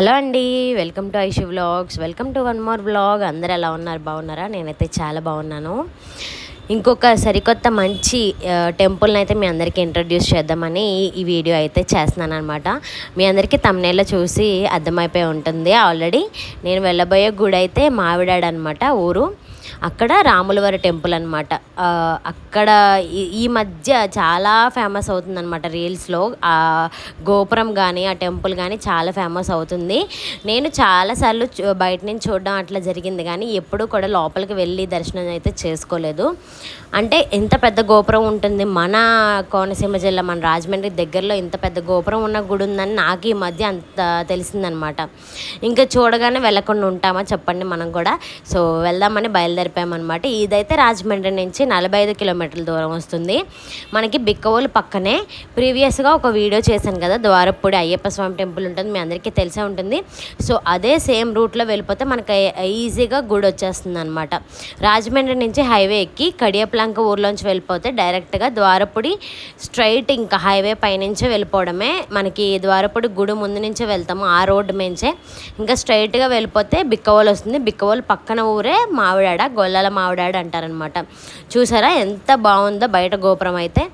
Hello అండి welcome to Aishi vlogs. Welcome to one more vlog. అందరు ఎలా ఉన్నారు? బాగున్నారా? నేనైతే చాలా బాగున్నాను. ఇంకొక సరికొత్త మంచి టెంపుల్ని అయితే మీ అందరికీ ఇంట్రడ్యూస్ చేద్దామని ఈ- వీడియో అయితే చేస్తున్నాను అనమాట మీ అందరికీ తమ్నేళ్ళ చూసి అర్థమైపోయి ఉంటుంది. ఆల్రెడీ నేను వెళ్ళబోయే గుడి అయితే మావిడాడు అనమాట ఊరు. అక్కడ రాములవారి టెంపుల్ అనమాట అక్కడ ఈ- మధ్య చాలా ఫేమస్ అవుతుందన్నమాట రీల్స్లో. ఆ గోపురం కానీ ఆ టెంపుల్ కానీ చాలా ఫేమస్ అవుతుంది. నేను చాలాసార్లు చూ- బయట నుంచి చూడడం అట్లా జరిగింది కానీ ఎప్పుడూ కూడా లోపలికి వెళ్ళి దర్శనం అయితే చేసుకోలేదు. అంటే ఇంత పెద్ద గోపురం ఉంటుంది మన కోనసీమ జిల్లా మన రాజమండ్రి దగ్గరలో ఇంత పెద్ద గోపురం ఉన్న గుడి ఉందని నాకు ఈ మధ్య అంత తెలిసిందనమాట ఇంకా చూడగానే వెళ్ళకుండా ఉంటామా చెప్పండి మనం కూడా. సో వెళ్దామని బయలుదేరి బయలుదేరిపామన్నమాట ఇదైతే రాజమండ్రి నుంచి నలభై ఐదు కిలోమీటర్ల దూరం వస్తుంది. మనకి బిక్కవోలు పక్కనే. ప్రీవియస్గా ఒక వీడియో చేశాను కదా ద్వారపూడి అయ్యప్ప స్వామి టెంపుల్ ఉంటుంది మీ అందరికీ తెలిసే ఉంటుంది. సో అదే సేమ్ రూట్లో వెళ్ళిపోతే మనకి ఈజీగా గుడి వచ్చేస్తుంది అనమాట రాజమండ్రి నుంచి హైవే ఎక్కి కడియప్లంక ఊర్లోంచి వెళ్ళిపోతే డైరెక్ట్గా ద్వారపుడి స్ట్రైట్ ఇంకా హైవే పైనుంచే వెళ్ళిపోవడమే. మనకి ద్వారపుడి గుడి ముందు నుంచే వెళ్తాము ఆ రోడ్డు నుంచే ఇంకా స్ట్రైట్గా వెళ్ళిపోతే బిక్కవోలు వస్తుంది. బిక్కవోలు పక్కన ఊరే మావిడాడ గొల్లల మావిడాడు అంటారనమాట. చూసారా ఎంత బాగుందో బయట గోపురం అయితే.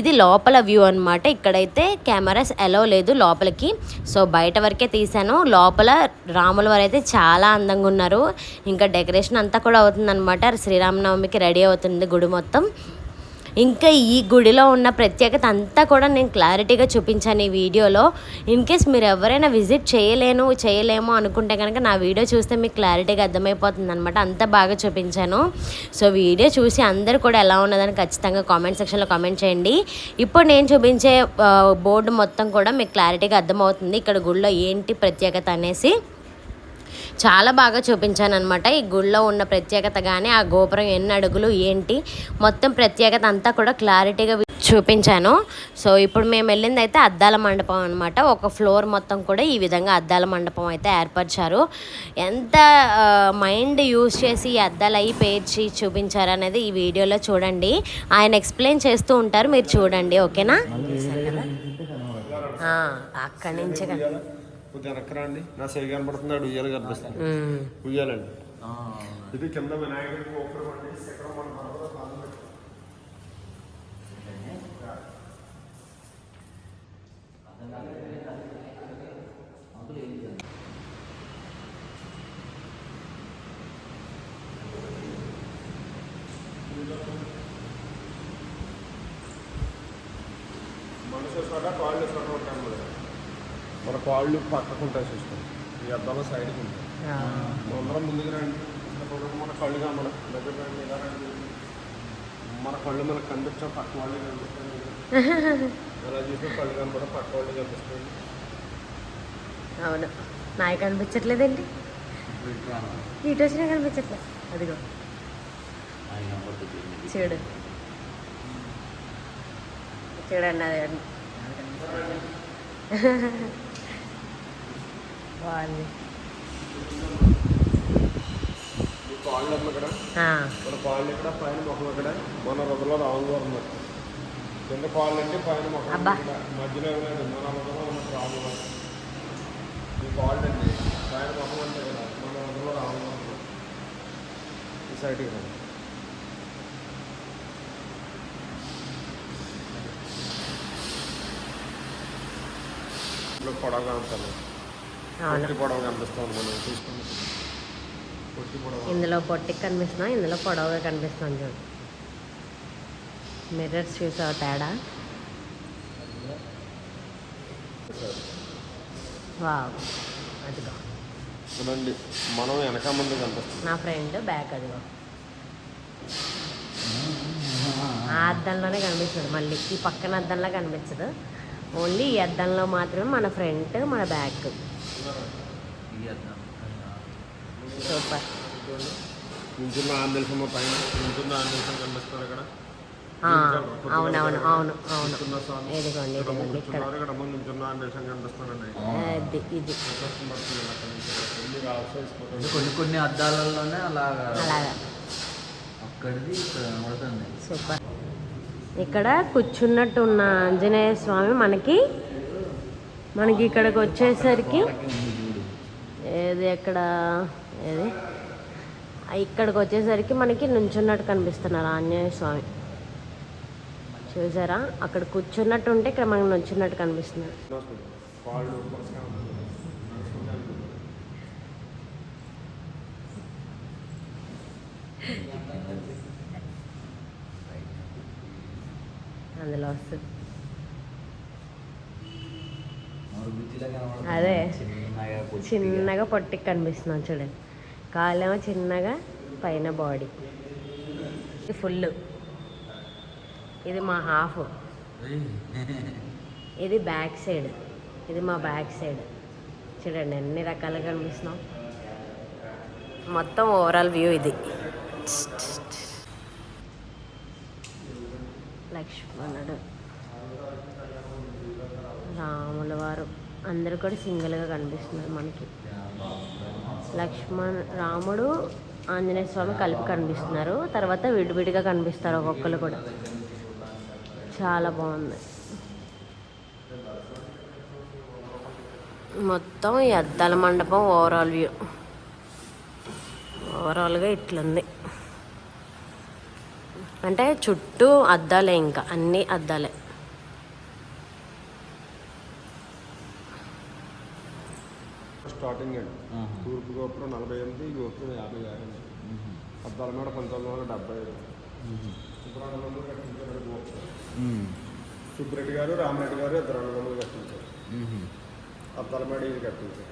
ఇది లోపల వ్యూ అనమాట ఇక్కడైతే కెమెరాస్ ఎలో లేదు లోపలికి. సో బయట వరకే తీశాను. లోపల రాముల వారు అయితే చాలా అందంగా ఉన్నారు. ఇంకా డెకరేషన్ అంతా కూడా అవుతుందన్నమాట. శ్రీరామనవమికి రెడీ అవుతుంది గుడి మొత్తం. ఇంకా ఈ గుడిలో ఉన్న ప్రత్యేకత అంతా కూడా నేను క్లారిటీగా చూపించాను ఈ వీడియోలో. ఇన్ కేస్ మీరు ఎవరైనా విజిట్ చేయలేను చేయలేము అనుకుంటే కనుక నా వీడియో చూస్తే మీకు క్లారిటీగా అర్థమైపోతుంది అనమాట అంత బాగా చూపించాను. సో వీడియో చూసి అందరు కూడా ఎలా ఉన్నదని ఖచ్చితంగా కామెంట్ సెక్షన్లో కామెంట్ చేయండి. ఇప్పుడు నేను చూపించే బోర్డు మొత్తం కూడా మీకు క్లారిటీగా అర్థమవుతుంది. ఇక్కడ గుడిలో ఏంటి ప్రత్యేకత అనేసి. చాలా బాగా చూపించాను అనమాట ఈ గుడిలో ఉన్న ప్రత్యేకత కానీ ఆ గోపురం ఎన్ని అడుగులు ఏంటి మొత్తం ప్రత్యేకత అంతా కూడా క్లారిటీగా చూపించాను. సో ఇప్పుడు మేము వెళ్ళింది అయితే అద్దాల మండపం అనమాట ఒక ఫ్లోర్ మొత్తం కూడా ఈ విధంగా అద్దాల మండపం అయితే ఏర్పరిచారు. ఎంత మైండ్ యూస్ చేసి ఈ అద్దాలు అవి పేర్చి చూపించారు అనేది ఈ వీడియోలో చూడండి. ఆయన ఎక్స్ప్లెయిన్ చేస్తూ ఉంటారు మీరు చూడండి ఓకేనా? అక్కడి నుంచి కా- కొద్దిగా వెనక్కరండి నా చెవి కనపడుతుంది ఉయ్యాలు కనిపిస్తుంది. ఉయ్యాలండి. ఇది కింద వినాయకుడి గోపురం అండి. శిఖరం మన పర్వత పాదం పెట్టి. మనుషుల చోట కాళ్ళు ఉంటాయి అన్నమాట. మన కాళ్ళు పక్కకు ఉంటాయి చూస్తాం ఈ అద్దాల సైడ్కి ఉంటాయి ఆ. అందరం ముందుకు రండి అప్పుడు మన కళ్ళు కనబడ దగ్గర రండి ఇలా రండి మన కళ్ళు మనకు కనిపించాం పక్క వాళ్ళు కనిపిస్తుంది అలా చూస్తే కళ్ళు కనబడ పక్క వాళ్ళు కనిపిస్తుంది అవును నాకు కనిపించట్లేదండి ఇటు వచ్చినా కనిపించట్లేదు అదిగో చూడు చూడండి అది బాగుంది అబ్బా. సైడ్కి రండి. ఇప్పుడు పొడవుగా ఉంటాను పొడవు కనిపిస్తాం మనం ఇందులో పొట్టికి కనిపిస్తున్నాం ఇందులో పొడవుగా కనిపిస్తుంది చూడు. మిర్రర్స్ చూసావు తేడా? వావ్ అదిగో. చూడండి మనం వెనక ముందు కనిపిస్తుంది. నా ఫ్రెండ్ బ్యాక్ అదిగో. ఆ అద్దంలోనే కనిపిస్తుంది మళ్ళీ. ఈ పక్కన అద్దంలో కనిపించదు. ఓన్లీ ఈ అద్దంలో మాత్రమే మన ఫ్రంట్ మన బ్యాక్. సూపర్. అవునవును అవును అవును. ఇదిగోండి ఇక్కడ ఇదిగోండి అది ఇది. కొన్ని కొన్ని అద్దాలలోనే అలాగా అలాగా. అక్కడిది సూపర్. ఇక్కడ కూర్చున్నట్టు ఉన్న ఆంజనేయ స్వామి మనకి మనకి ఇక్కడికి వచ్చేసరికి ఏది ఎక్కడ ఏది? ఇక్కడికి వచ్చేసరికి మనకి నుంచున్నట్టు కనిపిస్తున్నారు ఆంజనేయ స్వామి. చూసారా? అక్కడ కూర్చున్నట్టు ఉంటే ఇక్కడ మనకి నుంచున్నట్టు కనిపిస్తున్నారు. అందులో వస్తుంది. అదే. చిన్నగా పొట్టికి కనిపిస్తున్నాం చూడండి కాలేమో చిన్నగా పైన బాడీ. ఫుల్. ఇది మా హాఫ్. ఇది బ్యాక్ సైడ్. ఇది మా బ్యాక్ సైడ్. చూడండి ఎన్ని రకాలుగా కనిపిస్తున్నాం. మొత్తం ఓవరాల్ వ్యూ ఇది. లక్ష్మణుడు. రాముల వారు అందరూ కూడా సింగిల్గా కనిపిస్తున్నారు మనకి. లక్ష్మణ్ రాముడు ఆంజనేయ స్వామి కలిపి కనిపిస్తున్నారు. తర్వాత విడివిడిగా కనిపిస్తారు ఒక్కొక్కరు కూడా. చాలా బాగుంది. మొత్తం ఈ అద్దాల మండపం ఓవరాల్ వ్యూ ఓవరాల్గా ఇట్లుంది. అంటే చుట్టూ అద్దాలే ఇంకా అన్ని అద్దాలే. స్టార్టింగ్ అండి. తూర్పు గోపురం నలభై ఎనిమిది ఈ గోపురం యాభై ఆరు. అద్దాల మేడ పంతొమ్మిది వందల డెబ్బై ఐదు. కట్టించారు గోపురం. మ్మ్. సుబ్బరెడ్డి గారు రామరెడ్డి గారు ఇద్దరు అన్నదమ్ములు కట్టించారు. అద్దాల మేడ ఈయన కట్టించారు.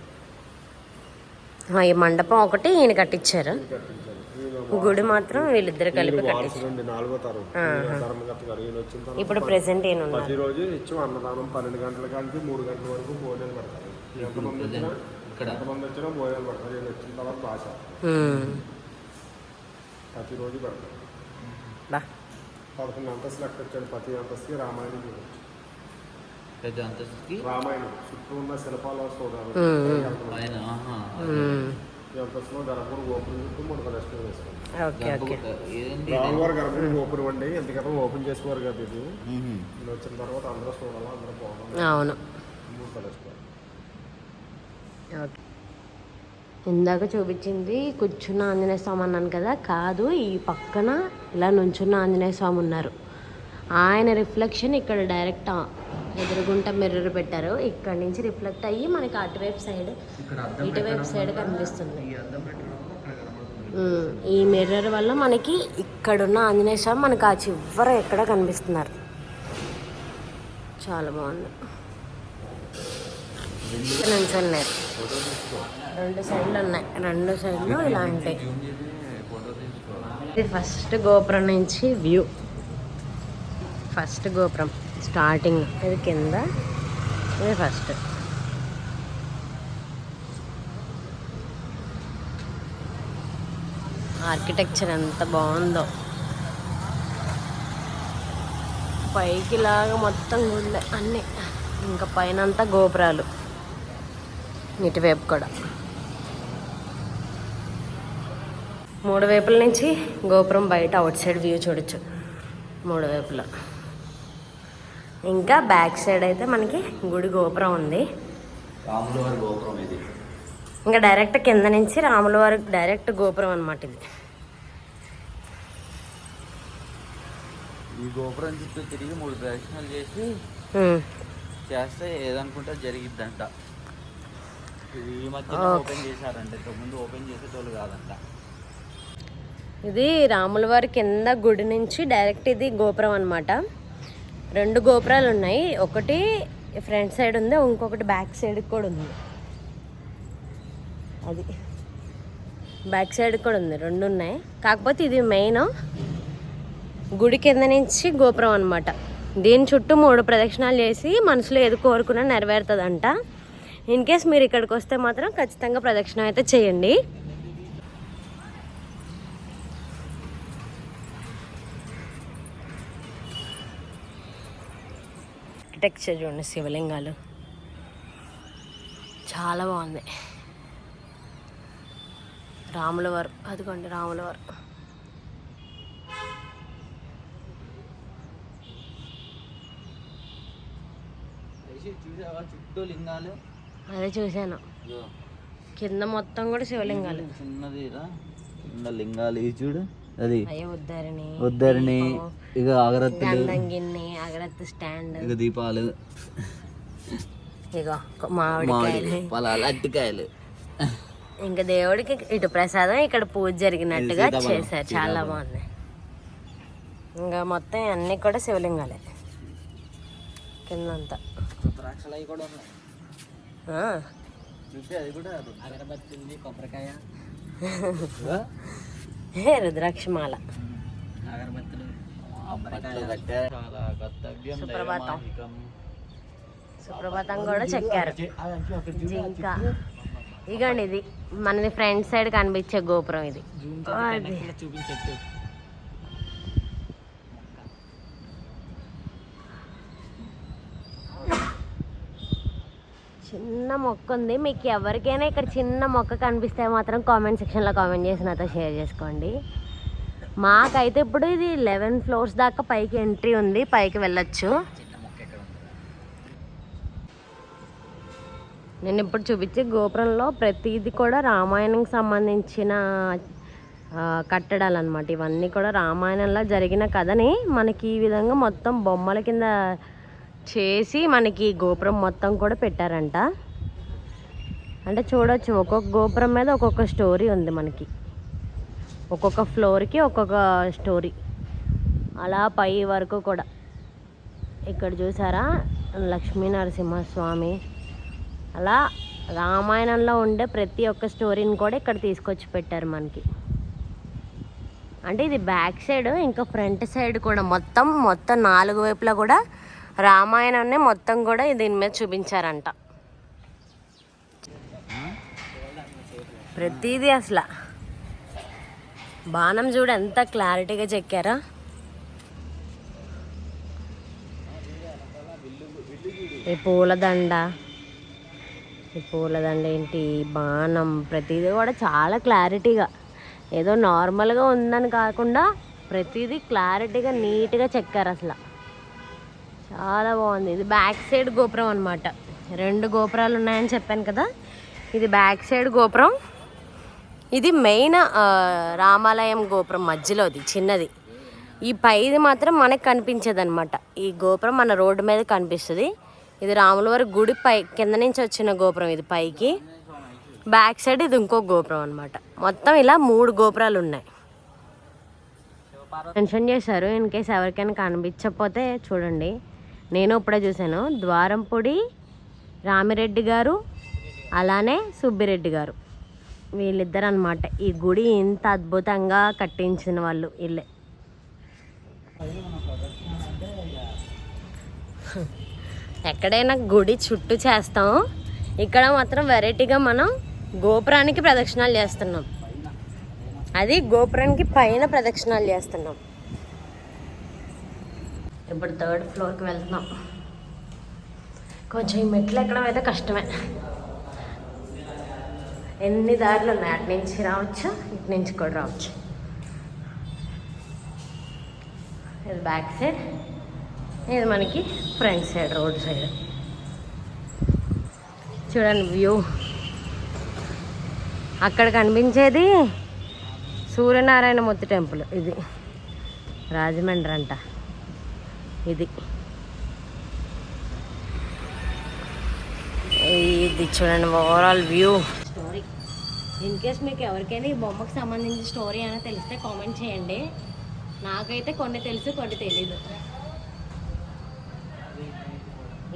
మండపం ఒకటి ఈయన కట్టించారు. కట్టించారు. గుడి మాత్రం వీళ్ళిద్దరు కలిపి ఇప్పుడు ప్రెసెంట్ ఉన్నారు. ప్రతిరోజు ఇచ్చి అన్నదానం పన్నెండు గంటల కాంచి మూడు గంటల వరకు భోజనాలు పెడతారు. ఎంతమంది వచ్చినా ఎంతమంది వచ్చినా భోజనాలు పెడతారు. ఈయన వచ్చిన తర్వాత భాష. ప్రతిరోజు పెడతారు. పదకొండు అంతస్తులు ఎక్కొచ్చాడు ప్రతి అంతస్తుకి రామాయణం చూడొచ్చు. పెద్ద అంతస్తుకి? రామాయణం. చుట్టూ ఉన్న శిల్పాలు చూడాలి గర్భగుడి చుట్టూ గర్భగుడి- అండి ఎందుకంటే ఓపెన్ చేసుకోరు కదా ఇది. మ్మ్. ఇది వచ్చిన తర్వాత అందరూ చూడాలి అందరూ పోవడం అవును. ఇందాక చూపించింది కూర్చున్న ఆంజనేయ స్వామి అన్నాను కదా? కాదు ఈ పక్కన ఇలా నుంచున్న ఆంజనేయ స్వామి ఉన్నారు. ఆయన రిఫ్లెక్షన్ ఇక్కడ డైరెక్ట్ ఎదురుగుంట మిర్రర్ పెట్టారు. ఇక్కడ నుంచి రిఫ్లెక్ట్ అయ్యి మనకి అటువైపు సైడ్ ఇటువైపు సైడ్ కనిపిస్తుంది. ఈ మిర్రర్ వల్ల మనకి ఇక్కడున్న ఆంజనేయ స్వామి మనకి ఆ చివర ఎక్కడ కనిపిస్తున్నారు? చాలా బాగుంది. రెండు సైడ్లు ఉన్నాయి. రెండు సైడ్లు ఇలా ఉంటాయి ఫస్ట్ గోపురం నుంచి వ్యూ ఫస్ట్ గోపురం. స్టార్టింగ్ ఇది కింద. ఇది ఫస్ట్. ఆర్కిటెక్చర్ ఎంత బాగుందో. పైకి లాగా మొత్తం గుళ్ళే అన్నీ. ఇంకా పైన అంతా గోపురాలు ఇటువైపు కూడా. మూడు వైపుల నుంచి గోపురం బయట అవుట్ సైడ్ వ్యూ చూడొచ్చు. మూడు వైపులా. ఇంకా బ్యాక్ సైడ్ అయితే మనకి గుడి గోపురం ఉంది. గోపురం ఇది. ఇంకా డైరెక్ట్ కింద నుంచి రాముల వారి డైరెక్ట్ గోపురం అనమాట ఇది. ఈ గోపురం చుట్టూ తిరిగి మూడు ప్రదక్షిణలు చేసి. చేస్తే ఏదనుకుంటే జరిగిద్దంట. ఈ మధ్య. ఓపెన్ చేశారంట. ఇంతకుముందు ఓపెన్ చేసేటోళ్ళు కాదంట. ఇది రాముల వారి కింద గుడి నుంచి డైరెక్ట్ ఇది గోపురం అనమాట రెండు గోపురాలు ఉన్నాయి. ఒకటి ఫ్రంట్ సైడ్ ఉంది ఇంకొకటి బ్యాక్ సైడ్ కూడా ఉంది. అది బ్యాక్ సైడ్ కూడా ఉంది రెండు ఉన్నాయి. కాకపోతే ఇది మెయిన్ గుడి కింద నుంచి గోపురం అనమాట దీని చుట్టూ మూడు ప్రదక్షిణాలు చేసి మనసులో ఏది కోరుకున్నా నెరవేరుతుందంట. ఇన్ కేస్ మీరు ఇక్కడికి వస్తే మాత్రం ఖచ్చితంగా ప్రదక్షిణ అయితే చేయండి. ఆర్కిటెక్చర్ చూడండి శివలింగాలు. చాలా బాగుంది. రాముల వారు అదిగోండి రాముల వారు. చూసావా చుట్టూ లింగాలు? అదే చూశాను. కింద మొత్తం కూడా శివలింగాలు. చిన్నది లింగాలు చూడు. అది ఉద్దారిని ఇక అగరత్తులు గంధం గిన్నె అగరత్తు స్టాండ్. ఇక దీపాలు ఇగో మామిడికాయలు. మామిడి పొలాలు అట్టికాయలు ఇంకా దేవుడికి ఇటు ప్రసాదం ఇక్కడ పూజ జరిగినట్టుగా చేశారు. చాలా బాగుంది. ఇంకా మొత్తం అన్నీ కూడా శివలింగాలే. కిందంతా. అగరబత్తి కొబ్బరికాయ. రుద్రాక్షమాల సుప్రభాతం. సుప్రభాతం కూడా చెక్కారు. జింక. ఇగండి ఇది. మనది ఫ్రంట్ సైడ్ కనిపించే గోపురం ఇది. చిన్న మొక్క ఉంది. మీకు ఎవరికైనా ఇక్కడ చిన్న మొక్క కనిపిస్తే మాత్రం కామెంట్ సెక్షన్లో కామెంట్ చేసి నాతో షేర్ చేసుకోండి. మాకైతే ఇప్పుడు ఇది లెవెన్ ఫ్లోర్స్ దాకా పైకి ఎంట్రీ ఉంది. పైకి వెళ్ళొచ్చు. నేను ఇప్పుడు చూపించే గోపురంలో ప్రతిదీ కూడా రామాయణంకి సంబంధించిన కట్టడాలు అనమాట ఇవన్నీ కూడా రామాయణంలో జరిగిన కథని. మనకి ఈ విధంగా మొత్తం బొమ్మల కింద చేసి మనకి గోపురం మొత్తం కూడా పెట్టారంట. అంటే చూడొచ్చు ఒక్కొక్క గోపురం మీద ఒక్కొక్క స్టోరీ ఉంది మనకి. ఒక్కొక్క ఫ్లోర్కి ఒక్కొక్క స్టోరీ. అలా పై వరకు కూడా. ఇక్కడ చూసారా? లక్ష్మీనరసింహస్వామి. అలా రామాయణంలో ఉండే ప్రతి ఒక్క స్టోరీని కూడా ఇక్కడ తీసుకొచ్చి పెట్టారు మనకి. అంటే ఇది బ్యాక్ సైడ్ ఇంకా ఫ్రంట్ సైడ్ కూడా మొత్తం మొత్తం నాలుగు వైపులా కూడా రామాయణాన్ని మొత్తం కూడా దీని మీద చూపించారంట. ప్రతిదీ అసలు. బాణం చూడు ఎంత క్లారిటీగా చెక్కారా. ఈ పూలదండ. ఈ పూలదండ ఏంటి? బాణం. ప్రతిదీ కూడా చాలా క్లారిటీగా. ఏదో నార్మల్గా ఉందని కాకుండా ప్రతిదీ క్లారిటీగా నీట్గా చెక్కారు అసలు. చాలా బాగుంది. ఇది బ్యాక్ సైడ్ గోపురం అనమాట రెండు గోపురాలు ఉన్నాయని చెప్పాను కదా. ఇది బ్యాక్ సైడ్ గోపురం. ఇది మెయిన్ రామాలయం గోపురం మధ్యలోది చిన్నది. ఈ పైది మాత్రం మనకు కనిపించదు అనమాట ఈ గోపురం మన రోడ్డు మీద కనిపిస్తుంది. ఇది రాములవారి గుడి పై కింద నుంచి వచ్చిన గోపురం ఇది పైకి. బ్యాక్ సైడ్ ఇది ఇంకో గోపురం అనమాట మొత్తం ఇలా మూడు గోపురాలు ఉన్నాయి. మెన్షన్ చేశారు. ఇన్ కేస్ ఎవరికైనా కనిపించకపోతే చూడండి. నేను ఇప్పుడే చూశాను. ద్వారంపొడి రామిరెడ్డి గారు అలానే సుబ్బిరెడ్డి గారు. వీళ్ళిద్దరు అనమాట ఈ గుడి ఇంత అద్భుతంగా కట్టించిన వాళ్ళు వీళ్ళే ఎక్కడైనా గుడి చుట్టూ చేస్తాం. ఇక్కడ మాత్రం వెరైటీగా మనం గోపురానికి ప్రదక్షిణాలు చేస్తున్నాం. అది గోపురానికి పైన ప్రదక్షిణాలు చేస్తున్నాం. ఇప్పుడు థర్డ్ ఫ్లోర్కి వెళ్తున్నాం. కొంచెం ఈ మెట్లు ఎక్కడం అయితే కష్టమే. ఎన్ని దారులు ఉన్నాయి? అటు నుంచి రావచ్చు ఇటు నుంచి కూడా రావచ్చు. ఇది బ్యాక్ సైడ్ ఇది మనకి ఫ్రంట్ సైడ్ రోడ్ సైడ్ చూడండి వ్యూ అక్కడ కనిపించేది సూర్యనారాయణ మూర్తి టెంపుల్ ఇది. రాజమండ్రి అంట. ఇది. ఇది చూడండి overall view story in case మీకు ఎవరికైనా ఈ బొమ్మకు సంబంధించిన స్టోరీ అయినా తెలిస్తే కామెంట్ చేయండి. నాకైతే కొన్ని తెలుసు కొన్ని తెలీదు.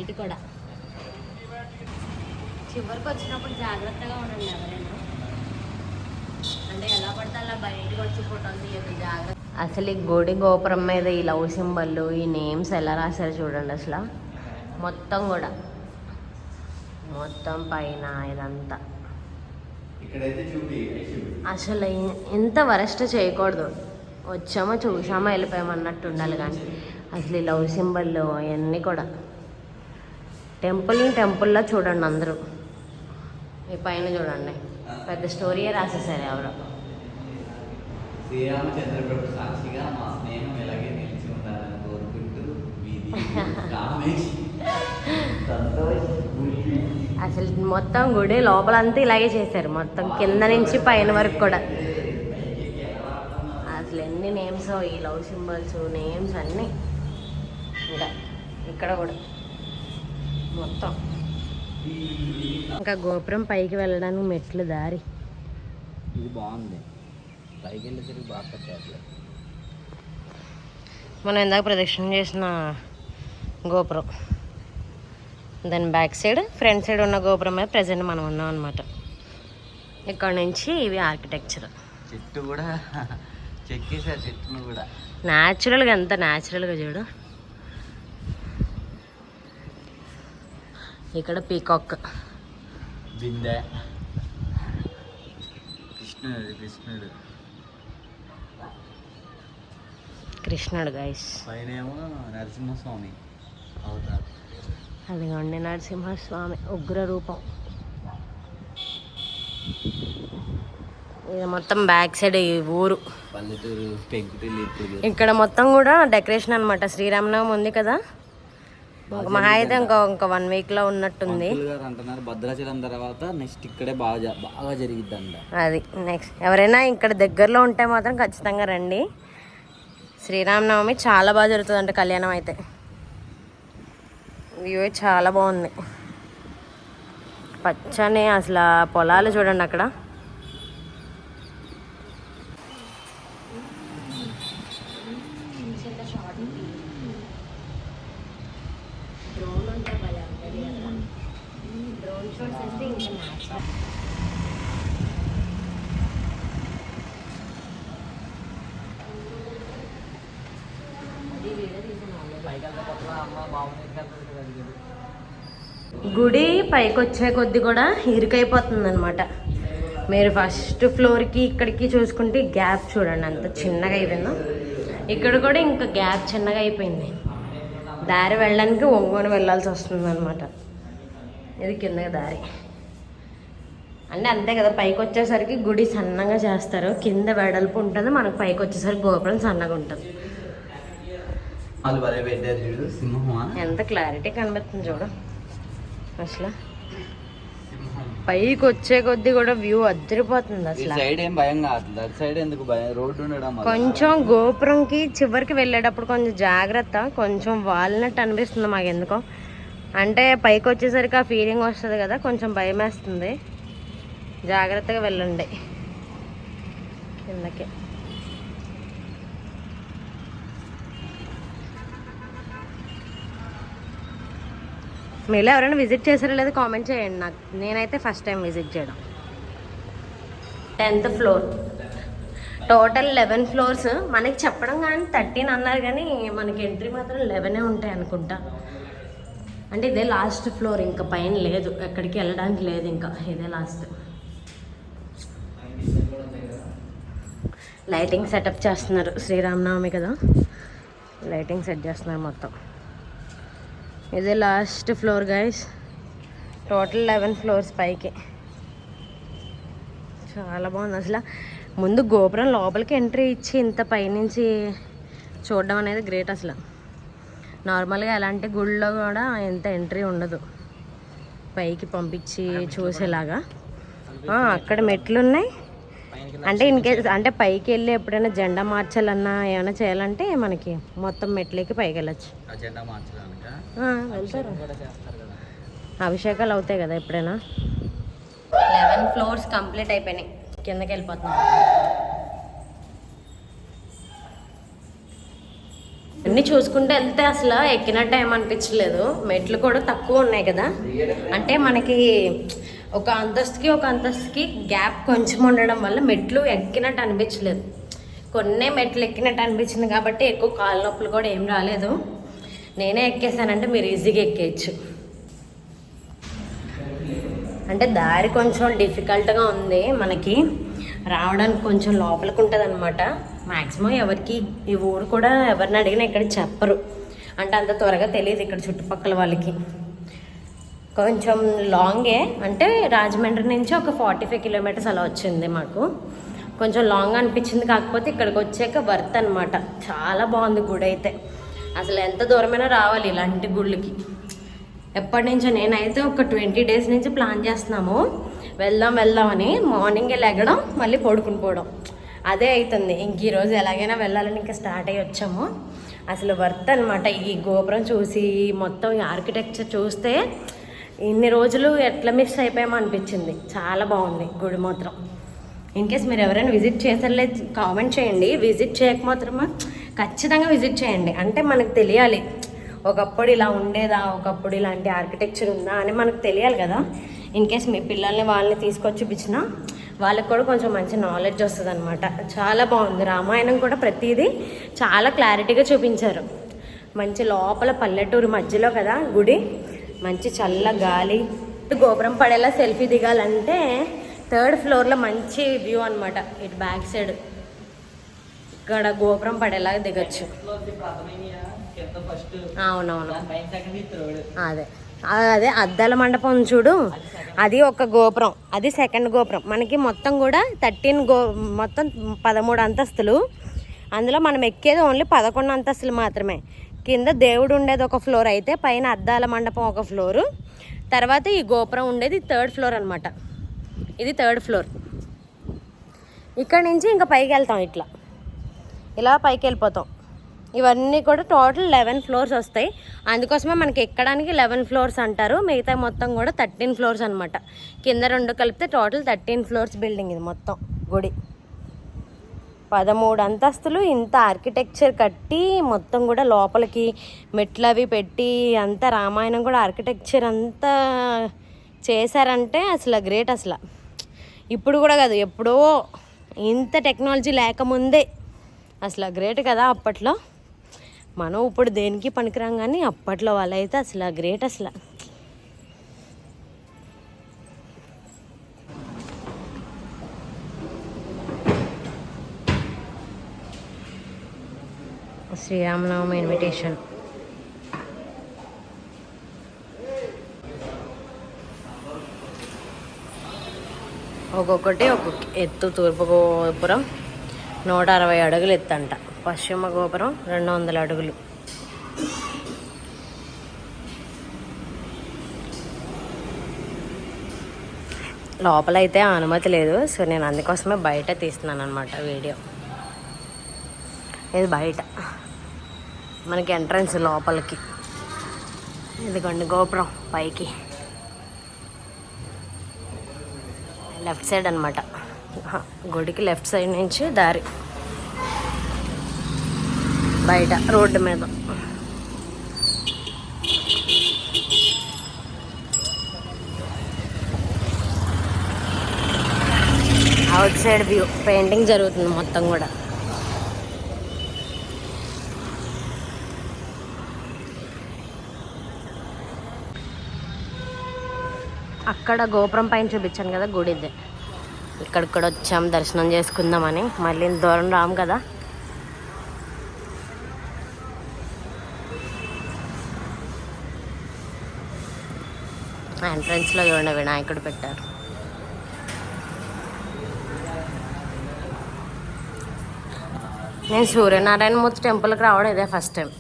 ఇటు కూడా. చివరికి వచ్చినప్పుడు జాగ్రత్తగా ఉండండి ఎవరైనా. అంటే ఎలా పడితే అలా బయటకు వచ్చి ఫోటోలు తీయదు జాగ్రత్త అసలు ఈ గుడి గోపురం మీద ఈ లవ్ సింబల్ ఈ నేమ్స్ ఎలా రాశారు చూడండి అసలు. మొత్తం కూడా. మొత్తం పైన ఇదంతా. అసలు ఇంత వరస్ట్ చేయకూడదు. వచ్చామో చూసామో వెళ్ళిపోయామో అన్నట్టు ఉండాలి కానీ. అసలు ఈ లవ్ సింబల్ అవన్నీ కూడా. టెంపుల్ని టెంపుల్లో చూడండి అందరూ. ఈ పైన చూడండి. పెద్ద స్టోరీయే రాసేసారు ఎవరో. శ్రీరామచంద్ర ప్రభు సాక్షిగా మా స్నేహం ఇలాగే నిలిచి ఉండాలని కోరుకుంటూ రామేష్. సంతోష్ అసలు మొత్తం గుడి లోపలంతా ఇలాగే చేశారు. మొత్తం కింద నుంచి పైన వరకు కూడా. అసలు ఎన్ని నేమ్స్ ఈ లవ్ సింబల్స్ నేమ్స్ అన్నీ ఇంకా ఇక్కడ కూడా. మొత్తం. ఇంకా గోపురం పైకి వెళ్ళడానికి మెట్లు దారి. ఇది బాగుంది పైకి వెళ్ళేసరికి బాగా కట్టారు మనం ఇందాక ప్రదక్షిణ చేసిన గోపురం. దాని బ్యాక్ సైడ్ ఫ్రంట్ సైడ్ ఉన్న గోపురం మీద ప్రజెంట్ మనం ఉన్నాం అనమాట ఇక్కడ నుంచి ఇవి ఆర్కిటెక్చర్ చెట్టు కూడా చెక్కేసారు చెట్టును కూడా. న్యాచురల్గా ఎంత న్యాచురల్గా చూడు. ఇక్కడ పీకాక్ బిందె. కృష్ణుడు కృష్ణుడు. కృష్ణుడు గైస్ నరసింహస్వామి అదిగోండి నరసింహస్వామి ఉగ్ర రూపం. ఇది మొత్తం బ్యాక్ సైడ్ ఈ ఊరు. ఇక్కడ మొత్తం కూడా డెకరేషన్ అనమాట శ్రీరామనవమి ఉంది కదా. మహా అయితే ఇంకా ఇంకా వన్ వీక్లో ఉన్నట్టుంది. పంతులు గారు అంటున్నారు భద్రాచలం తర్వాత నెక్స్ట్ ఇక్కడే బాగా బాగా జరిగిద్దంట. అది నెక్స్ట్ ఎవరైనా ఇక్కడ దగ్గరలో ఉంటే మాత్రం ఖచ్చితంగా రండి. శ్రీరామనవమి చాలా బాగా జరుగుతుంది కళ్యాణం అయితే. వ్యూ చాలా బాగుంది. పచ్చని అసలు పొలాలు చూడండి అక్కడ. గుడి పైకి వచ్చే కొద్ది కూడా ఇరుకైపోతుంది అనమాట మీరు ఫస్ట్ ఫ్లోర్కి ఇక్కడికి చూసుకుంటే గ్యాప్ చూడండి అంత చిన్నగా అయిపోయిందో. ఇక్కడ కూడా ఇంకా గ్యాప్ చిన్నగా అయిపోయింది. దారి వెళ్ళడానికి ఒంగోని వెళ్ళాల్సి వస్తుంది అనమాట ఇది కిందకి దారి. అంటే అంతే కదా పైకి వచ్చేసరికి గుడి సన్నగా చేస్తారు. కింద వెడల్పు ఉంటుంది మనకు పైకి వచ్చేసరికి గోపురం సన్నగా ఉంటుంది. ఎంత క్లారిటీ కనిపిస్తుంది చూడు. అసలు? పైకి వచ్చే కొద్దీ కూడా వ్యూ అద్దరిపోతుంది అసలు. సైడ్ ఏం భయం అటు సైడ్ ఎందుకు భయం? రోడ్డు ఉండడం. కొంచెం గోపురంకి చివరికి వెళ్ళేటప్పుడు కొంచెం జాగ్రత్త. కొంచెం వాలినట్టు అనిపిస్తుంది మాకు ఎందుకో అంటే పైకి వచ్చేసరికి ఆ ఫీలింగ్ వస్తుంది కదా కొంచెం భయం వేస్తుంది జాగ్రత్తగా వెళ్ళండి. కిందకి. మీలో ఎవరైనా విజిట్ చేశారో లేదో కామెంట్ చేయండి. నాకు నేనైతే ఫస్ట్ టైం విజిట్ చేయడం. Tenth floor total eleven floors మనకి చెప్పడం కానీ థర్టీన్ అన్నారు కానీ మనకి ఎంట్రీ మాత్రం లెవెనే ఉంటాయి అనుకుంటా. అంటే ఇదే లాస్ట్ ఫ్లోర్ ఇంకా పైన లేదు. ఎక్కడికి వెళ్ళడానికి లేదు ఇంకా. ఇదే లాస్ట్ లైటింగ్ సెటప్ చేస్తున్నారు. శ్రీరామనవమి కదా. లైటింగ్ సెట్ చేస్తున్నారు మొత్తం. ఇదే last floor guys total eleven floors పైకి. చాలా బాగుంది. అసలు ముందు గోపురం లోపలికి ఎంట్రీ ఇచ్చి ఇంత పైనుంచి చూడడం అనేది గ్రేట్ అసలు. నార్మల్గా ఎలాంటి గుళ్ళో కూడా ఇంత ఎంట్రీ ఉండదు. పైకి పంపించి చూసేలాగా. అక్కడ మెట్లు ఉన్నాయి. అంటే ఇన్ కేస్ అంటే పైకి వెళ్ళి ఎప్పుడైనా జెండా మార్చాలన్నా ఏమైనా చేయాలంటే మనకి మొత్తం మెట్లకి పైకి వెళ్ళచ్చు. ఆ జెండా మార్చడానిక? వెళ్తారు? కూడా చేస్తారు కదా. అభిషేకాలు అవుతాయి కదా ఎప్పుడైనా? లెవెన్ ఫ్లోర్స్ కంప్లీట్ అయిపోయినాయి. కిందకి వెళ్ళిపోతున్నాం. అన్ని చూసుకుంటూ వెళ్తే అసలు ఎక్కినట్టు ఏమనిపించలేదు మెట్లు కూడా తక్కువ ఉన్నాయి కదా. అంటే మనకి ఒక అంతస్తుకి ఒక అంతస్తుకి గ్యాప్ కొంచెం ఉండడం వల్ల మెట్లు ఎక్కినట్టు అనిపించలేదు. కొన్నే మెట్లు ఎక్కినట్టు అనిపించింది కాబట్టి ఎక్కువ కాళ్ళ నొప్పులు కూడా ఏం రాలేదు. నేనే ఎక్కేసానంటే మీరు ఈజీగా ఎక్కేయచ్చు. అంటే దారి కొంచెం డిఫికల్ట్గా ఉంది మనకి. రావడానికి కొంచెం లోపలికి ఉంటుంది అనమాట మ్యాక్సిమం ఎవరికి ఈ ఊరు కూడా ఎవరిని అడిగినా ఇక్కడ చెప్పరు. అంటే అంత త్వరగా తెలియదు ఇక్కడ చుట్టుపక్కల వాళ్ళకి. కొంచెం లాంగే. అంటే రాజమండ్రి నుంచి ఒక ఫార్టీ ఫైవ్ కిలోమీటర్స్ అలా వచ్చింది మాకు. కొంచెం లాంగ్ అనిపించింది కాకపోతే ఇక్కడికి వచ్చాక వర్త్ అనమాట చాలా బాగుంది గుడి అయితే. అసలు ఎంత దూరమైనా రావాలి ఇలాంటి గుళ్ళకి. ఎప్పటి నుంచో నేనైతే ఒక ట్వంటీ డేస్ నుంచి ప్లాన్ చేస్తున్నాము. వెళ్దాం వెళ్దామని మార్నింగే లెగడం మళ్ళీ పడుకుని పోవడం. అదే అవుతుంది ఇంక ఈరోజు ఎలాగైనా వెళ్ళాలని ఇంకా స్టార్ట్ అయ్యి వచ్చాము. అసలు వర్త్ అనమాట ఈ గోపురం చూసి మొత్తం ఈ ఆర్కిటెక్చర్ చూస్తే ఇన్ని రోజులు ఎట్లా మిస్ అయిపోయామో అనిపించింది. చాలా బాగుంది గుడి మాత్రం. ఇన్ కేస్ మీరు ఎవరైనా విజిట్ చేసలేదు కామెంట్ చేయండి. విజిట్ చేయక చేయకపోతే ఖచ్చితంగా విజిట్ చేయండి. అంటే మనకు తెలియాలి. ఒకప్పుడు ఇలా ఉండేదా? ఒకప్పుడు ఇలాంటి ఆర్కిటెక్చర్ ఉందా అని మనకు తెలియాలి కదా. ఇన్ కేస్ మీ పిల్లల్ని వాళ్ళని తీసుకొచ్చి చూపించినా వాళ్ళకి కూడా కొంచెం మంచి నాలెడ్జ్ వస్తుంది అనమాట చాలా బాగుంది. రామాయణం కూడా ప్రతిదీ చాలా క్లారిటీగా చూపించారు. మంచి లోపల పల్లెటూరు మధ్యలో కదా గుడి. మంచి చల్ల గాలి. గోపురం పడేలా సెల్ఫీ దిగాలంటే థర్డ్ ఫ్లోర్లో మంచి వ్యూ అనమాట ఇటు బ్యాక్ సైడ్. ఇక్కడ గోపురం పడేలాగా దిగచ్చు. అవునవును. అదే. అదే అద్దాల మండపం చూడు. అది ఒక గోపురం. అది సెకండ్ గోపురం. మనకి మొత్తం కూడా థర్టీన్ గో మొత్తం పదమూడు అంతస్తులు. అందులో మనం ఎక్కేది ఓన్లీ పదకొండు అంతస్తులు మాత్రమే. కింద దేవుడు ఉండేది ఒక ఫ్లోర్ అయితే పైన అద్దాల మండపం ఒక ఫ్లోరు. తర్వాత ఈ గోపురం ఉండేది థర్డ్ ఫ్లోర్ అనమాట ఇది థర్డ్ ఫ్లోర్. ఇక్కడ నుంచి ఇంకా పైకి వెళ్తాం ఇట్లా. ఇలా పైకి వెళ్ళిపోతాం. ఇవన్నీ కూడా టోటల్ లెవెన్ ఫ్లోర్స్ వస్తాయి. అందుకోసమే మనకి ఎక్కడానికి లెవెన్ ఫ్లోర్స్ అంటారు. మిగతా మొత్తం కూడా థర్టీన్ ఫ్లోర్స్ అనమాట కింద రెండు కలిపితే టోటల్ థర్టీన్ ఫ్లోర్స్ బిల్డింగ్ ఇది మొత్తం గుడి. పదమూడు అంతస్తులు ఇంత ఆర్కిటెక్చర్ కట్టి మొత్తం కూడా లోపలికి మెట్లు అవి పెట్టి అంత రామాయణం కూడా ఆర్కిటెక్చర్ అంతా చేశారంటే అసలు గ్రేట్ అసలు. ఇప్పుడు కూడా కాదు ఎప్పుడో ఇంత టెక్నాలజీ లేకముందే అసలు గ్రేట్ కదా అప్పట్లో. మనం ఇప్పుడు దేనికి పనికిరాం కానీ అప్పట్లో వాళ్ళైతే అసలు గ్రేట్ అసలు. శ్రీరామనవమి ఇన్విటేషన్ ఒక్కొక్కటి ఒక్కొక్క ఎత్తు తూర్పు గోపురం నూట అరవై అడుగులు ఎత్తంట. పశ్చిమ గోపురం రెండు వందల అడుగులు. లోపలైతే అనుమతి లేదు. సో నేను అందుకోసమే బయట తీస్తున్నాను అనమాట వీడియో. ఇది బయట. మనకి ఎంట్రన్స్ లోపలికి. ఇదిగోండి గోపురం పైకి. లెఫ్ట్ సైడ్ అనమాట గుడికి లెఫ్ట్ సైడ్ నుంచి దారి. బయట రోడ్డు మీద. అవుట్ సైడ్ వ్యూ పెయింటింగ్ జరుగుతుంది మొత్తం కూడా. అక్కడ గోపురం పైన చూపించాను కదా గుడిదే. ఇక్కడికి కూడా వచ్చాం దర్శనం చేసుకుందామని. మళ్ళీ దూరం రాము కదా. ఎంట్రన్స్లో చూడండి వినాయకుడు పెట్టారు. నేను సూర్యనారాయణ మూర్తి టెంపుల్కి రావడం ఇదే ఫస్ట్ టైం.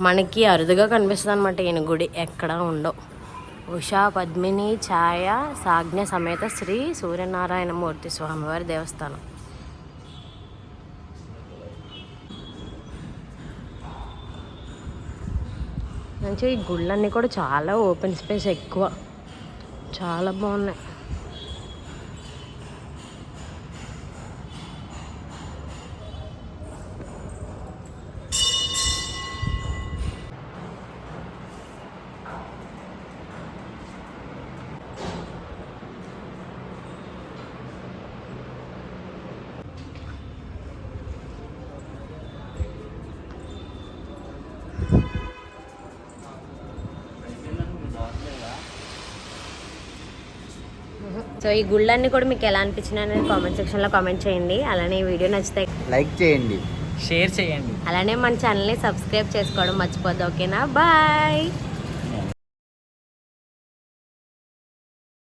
మనకి అరుదుగా కనిపిస్తుంది అనమాట ఈయన గుడి. ఎక్కడ ఉండవు ఉషా పద్మిని ఛాయ సాజ్ఞ సమేత శ్రీ సూర్యనారాయణమూర్తి స్వామివారి దేవస్థానం. మంచిగా ఈ గుళ్ళన్నీ కూడా చాలా ఓపెన్ స్పేస్ ఎక్కువ. చాలా బాగున్నాయి. ఈ గుళ్ళన్నీ కూడా మీకు ఎలా అనిపించినాయి అనేది కామెంట్ సెక్షన్లో కామెంట్ చేయండి. అలానే ఈ వీడియో నచ్చితే లైక్ చేయండి. షేర్ చేయండి. అలానే మన ఛానల్ని సబ్స్క్రైబ్ చేసుకోవడం మర్చిపోద్దు ఓకేనా బాయ్